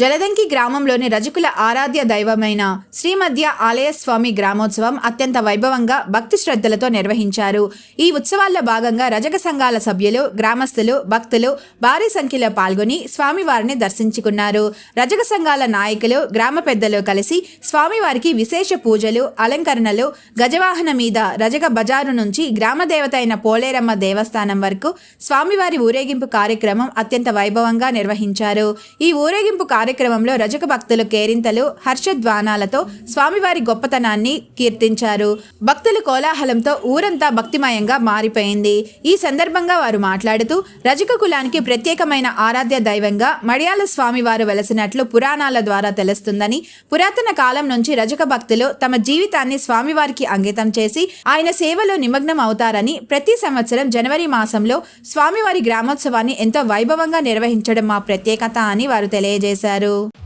జలదంకి గ్రామంలోని రజకుల ఆరాధ్య దైవమైన శ్రీమధ్య ఆలయ స్వామి గ్రామోత్సవం అత్యంత వైభవంగా భక్తి శ్రద్ధలతో నిర్వహించారు. ఈ ఉత్సవాల్లో భాగంగా రజక సంఘాల సభ్యులు గ్రామస్తులు భక్తులు భారీ సంఖ్యలో పాల్గొని స్వామివారిని దర్శించుకున్నారు. రజక సంఘాల నాయకులు గ్రామ పెద్దలు కలిసి స్వామివారికి విశేష పూజలు అలంకరణలు గజవాహన మీద రజక బజారు నుంచి గ్రామదేవత అయిన పోలేరమ్మ దేవస్థానం వరకు స్వామివారి ఊరేగింపు కార్యక్రమం అత్యంత వైభవంగా నిర్వహించారు. ఈ ఊరేగింపు కార్యక్రమంలో రజక భక్తులు కేరింతలు హర్షధ్వానాలతో స్వామివారి గొప్పతనాన్ని కీర్తించారు. భక్తుల కోలాహలంతో ఊరంతా భక్తిమయంగా మారిపోయింది. ఈ సందర్భంగా వారు మాట్లాడుతూ రజక కులానికి ప్రత్యేకమైన ఆరాధ్య దైవంగా మడియాల స్వామివారు వెలసినట్లు పురాణాల ద్వారా తెలుస్తుందని పురాతన కాలం నుంచి రజక భక్తులు తమ జీవితాన్ని స్వామివారికి అంకితం చేసి ఆయన సేవలో నిమగ్నం అవుతారని ప్రతి సంవత్సరం జనవరి మాసంలో స్వామివారి గ్రామోత్సవాన్ని ఎంతో వైభవంగా నిర్వహించడం మా ప్రత్యేకత అని వారు తెలియజేశారు. നമస్కారం